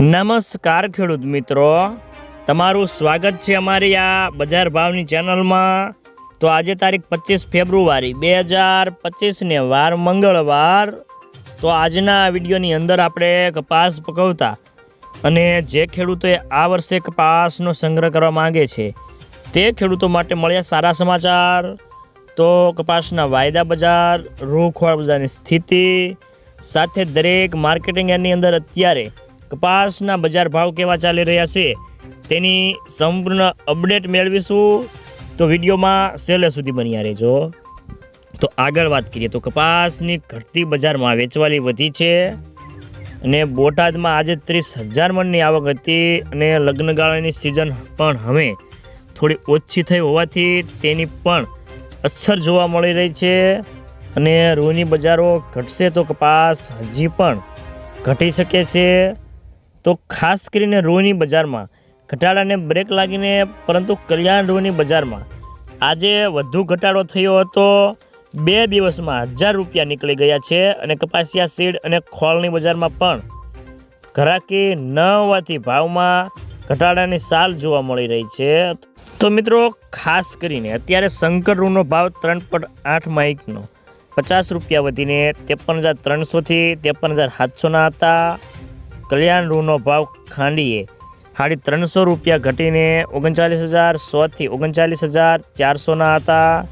નમસ્કાર ખેડૂત મિત્રો. તમારું સ્વાગત છે અમારી આ બજાર ભાવની ચેનલમાં. તો આજે તારીખ પચીસ ફેબ્રુઆરી બે હજાર પચીસને વાર મંગળવાર. તો આજના વિડીયોની અંદર આપણે કપાસ પકવતા અને જે ખેડૂતોએ આ વર્ષે કપાસનો સંગ્રહ કરવા માગે છે, તે ખેડૂતો માટે મળ્યા સારા સમાચાર. તો કપાસના વાયદા બજાર, રૂખવાળ બજારની સ્થિતિ, સાથે દરેક માર્કેટિંગ એની અંદર અત્યારે કપાસના બજાર ભાવ કેવા ચાલી રહ્યા છે તેની સંપૂર્ણ અપડેટ મેળવીશું. તો વિડીયોમાં છેલ્લે સુધી બન્યા રહેજો. તો આગળ વાત કરીએ, તો કપાસની ઘટતી બજારમાં વેચવાલી વધી છે અને બોટાદમાં આજે ત્રીસ હજાર મણની આવક હતી અને લગ્નગાળાની સિઝન પણ હવે થોડી ઓછી થઈ હોવાથી તેની પણ અસર જોવા મળી રહી છે અને રૂની બજારો ઘટશે તો કપાસ હજી પણ ઘટી શકે છે. તો ખાસ કરીને રોહિણી બજારમાં. ઘટાડાને બ્રેક લાગીને, પરંતુ કલ્યાણ રોહિણી બજારમાં. આજે વધુ ઘટાડો થયો હતો. બે દિવસમાં હજાર રૂપિયા નીકળી ગયા છે અને કપાસિયા સીડ અને ખોળની બજારમાં પણ. ઘરાકી ન હોવાથી ભાવમાં ઘટાડાની સાલ જોવા મળી રહી છે. તો મિત્રો, ખાસ કરીને અત્યારે શંકર રૂનો ભાવ ત્રણ પોઈન્ટ આઠ માઇકનો. પચાસ રૂપિયા વધીને ત્રેપન હજાર ત્રણસોથી ત્રેપન હજાર સાતસોના હતા. કલ્યાણ રૂનો ભાવ ખાંડીએ. સાડી ત્રણસો રૂપિયા ઘટીને ઓગણચાલીસ હજાર, સોથી ઓગણચાલીસ હજાર, ચારસોના હતા.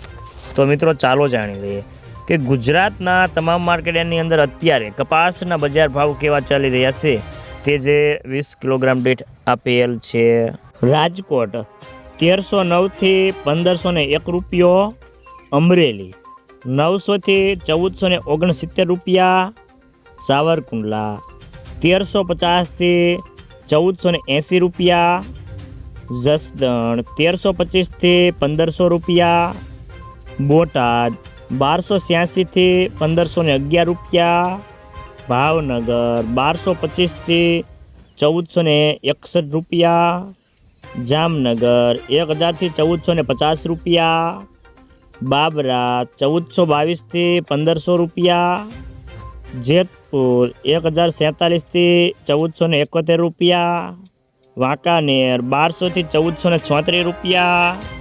તો મિત્રો ચાલો જાણી લઈએ કે ગુજરાતના તમામ માર્કેટની અંદર અત્યારે કપાસના બજાર ભાવ કેવા ચાલી રહ્યા છે તે જે વીસ કિલોગ્રામ દીઠ આપેલ છે. રાજકોટ તેરસો નવથી પંદરસો ને એક રૂપિયો, અમરેલી નવસોથી ચૌદસો ને ઓગણસિત્તેર રૂપિયા, સાવરકુંડલા તેરસો પચાસથી ચૌદસો ને એંસી રૂપિયા જસદણ તેરસો પચીસથી પંદરસો રૂપિયા, બોટાદ બારસો છ્યાસીથી પંદરસો ને અગિયાર રૂપિયા, ભાવનગર બારસો પચીસથી ચૌદસો ને એકસઠ રૂપિયા, જામનગર એક હજારથી ચૌદસો ને પચાસ રૂપિયા, બાબરા ચૌદસો બાવીસથી પંદરસો રૂપિયા, જેતપુર એક હજાર સેંતાલીસથી ચૌદસો ને એકોતેર રૂપિયા વાંકાનેર બારસોથી ચૌદસો ને છોત્રીસ રૂપિયા